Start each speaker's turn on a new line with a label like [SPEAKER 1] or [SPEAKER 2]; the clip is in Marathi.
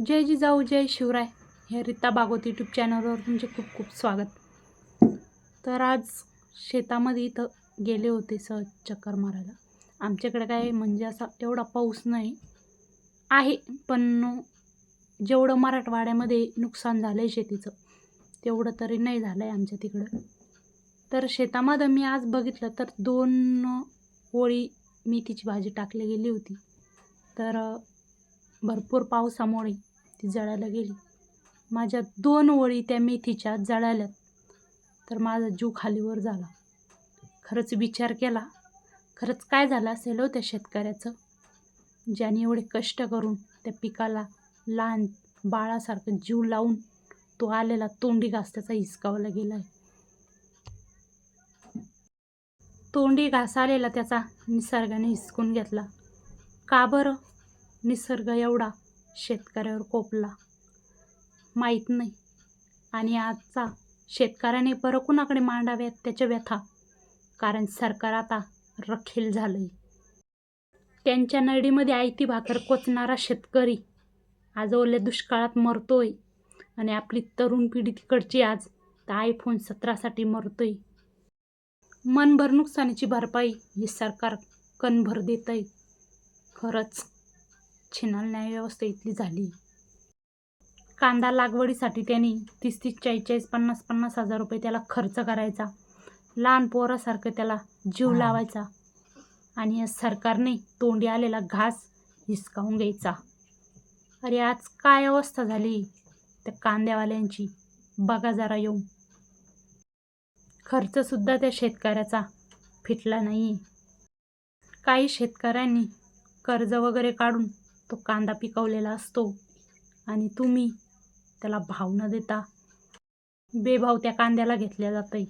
[SPEAKER 1] जय जिजाऊ जय शिवराय हे रिता बागोत यूट्यूब चॅनलवर तुमचे खूप खूप स्वागत. तर आज शेतामध्ये इथं गेले होते सहज चक्कर मारायला. आमच्याकडे काय म्हणजे असा एवढा पाऊस नाही आहे पण जेवढं मराठवाड्यामध्ये नुकसान झालं आहे शेतीचं तेवढं तरी नाही झालं आहे आमच्या तिकडं. तर शेतामध्ये मी आज बघितलं तर दोन ओळी मेथीची भाजी टाकली गेली होती. तर भरपूर पावसामुळे ती जळायला गेली. माझ्या दोन ओळी त्या मेथीच्या जळाल्यात. तर माझा जीव खालीवर झाला. खरंच विचार केला. खरंच काय झालं असेल हो त्या शेतकऱ्याचं? ज्याने एवढे कष्ट करून त्या पिकाला लहान बाळासारखं जीव लावून तो आलेला तोंडी घास त्याचा हिसकावला गेला आहे तोंडी घास आलेला त्याचा निसर्गाने हिसकून घेतला. का बरं? निसर्ग एवढा शेतकऱ्यावर कोपला. माहीत नाही. आणि आजचा शेतकऱ्याने बरं कुणाकडे मांडाव्यात त्याच्या व्यथा? कारण सरकार आता रखेल झालंय. त्यांच्या नडीमध्ये आयती भाकर कोचणारा शेतकरी आज ओल्या दुष्काळात मरतोय आणि आपली तरुण पिढी तिकडची आज तर आयफोन सतरासाठी मरतोय. मनभर नुकसानीची भरपाई हे सरकार कणभर आहे खरंच छिनाल न्यायव्यवस्था इथली झाली. कांदा लागवडीसाठी त्यांनी तीस तीस चाळीस पन्नास पन्नास हजार रुपये त्याला खर्च करायचा. लहान पोरासारखं त्याला जीव लावायचा. आणि या सरकारने तोंडी आलेला घास हिसकावून घ्यायचा. अरे आज काय अवस्था झाली? त्या कांद्यावाल्यांची. बघा जरा येऊन. खर्चसुद्धा त्या शेतकऱ्याचा फिटला नाही. काही शेतकऱ्यांनी कर्ज वगैरे काढून तो कांदा पिकवलेला असतो आणि तुम्ही त्याला भाव न देता. बेभाव त्या कांद्याला घेतल्या जातं आहे